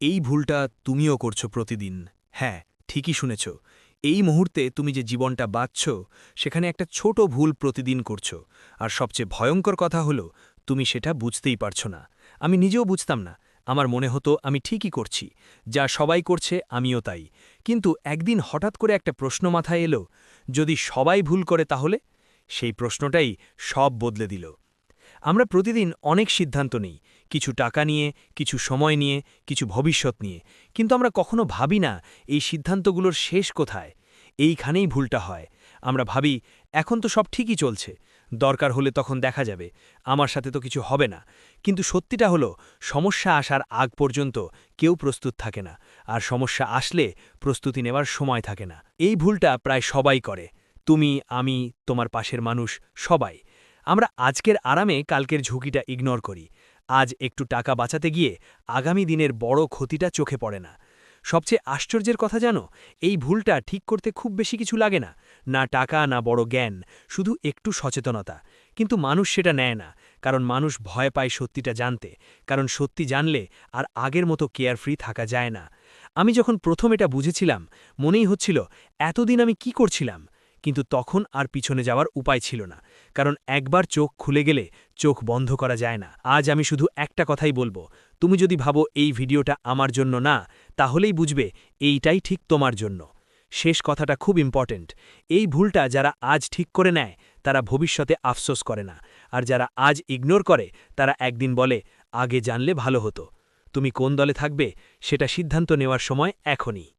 এই ভুলটা তুমিও করছ প্রতিদিন। হ্যাঁ ঠিকই শুনেছ। এই মুহূর্তে তুমি যে জীবনটা বাঁচছ, সেখানে একটা ছোট ভুল প্রতিদিন করছ। আর সবচেয়ে ভয়ঙ্কর কথা হলো, তুমি সেটা বুঝতেই পারছ না। আমি নিজেও বুঝতাম না। আমার মনে হতো, আমি ঠিকই করছি। যা সবাই করছে, আমিও তাই। কিন্তু একদিন হঠাৎ করে একটা প্রশ্ন মাথায় এলো, যদি সবাই ভুল করে তাহলে? সেই প্রশ্নটাই সব বদলে দিল। আমরা প্রতিদিন অনেক সিদ্ধান্ত নিই, কিছু টাকা নিয়ে, কিছু সময় নিয়ে, কিছু ভবিষ্যৎ নিয়ে। কিন্তু আমরা কখনো ভাবি না, এই সিদ্ধান্তগুলোর শেষ কোথায়? এইখানেই ভুলটা হয়। আমরা ভাবি, এখন তো সব ঠিকই চলছে। দরকার হলে তখন দেখা যাবে। আমার সাথে তো কিছু হবে না। কিন্তু সত্যিটা হলো, সমস্যা আসার আগ পর্যন্ত কেউ প্রস্তুত থাকে না। আর সমস্যা আসলে প্রস্তুতি নেওয়ার সময় থাকে না। এই ভুলটা প্রায় সবাই করে। তুমি, আমি, তোমার পাশের মানুষ, সবাই। আমরা আজকের আরামে কালকের ঝুঁকিটা ইগনোর করি। আজ একটু টাকা বাঁচাতে গিয়ে আগামী দিনের বড় ক্ষতিটা চোখে পড়ে না। সবচেয়ে আশ্চর্যের কথা জানো, এই ভুলটা ঠিক করতে খুব বেশি কিছু লাগে না। না টাকা, না বড় জ্ঞান, শুধু একটু সচেতনতা। কিন্তু মানুষ সেটা নেয় না, কারণ মানুষ ভয় পায় সত্যিটা জানতে। কারণ সত্যি জানলে আর আগের মতো কেয়ারফ্রি থাকা যায় না। আমি যখন প্রথম এটা বুঝেছিলাম, মনেই হচ্ছিল, এতদিন আমি কি করছিলাম? কিন্তু তখন আর পিছনে যাওয়ার উপায় ছিল না, কারণ একবার চোখ খুলে গেলে চোখ বন্ধ করা যায় না। আজ আমি শুধু একটা কথাই বলব, তুমি যদি ভাবো এই ভিডিওটা আমার জন্য না, তাহলেই বুঝবে এইটাই ঠিক তোমার জন্য। শেষ কথাটা খুব ইম্পর্টেন্ট এই ভুলটা যারা আজ ঠিক করে নেয়, তারা ভবিষ্যতে আফসোস করে না, আর যারা আজ ইগনোর করে, তারা একদিন বলে, আগে জানলে ভালো হতো। তুমি কোন দলে থাকবে, সেটা সিদ্ধান্ত নেওয়ার সময় এখনই।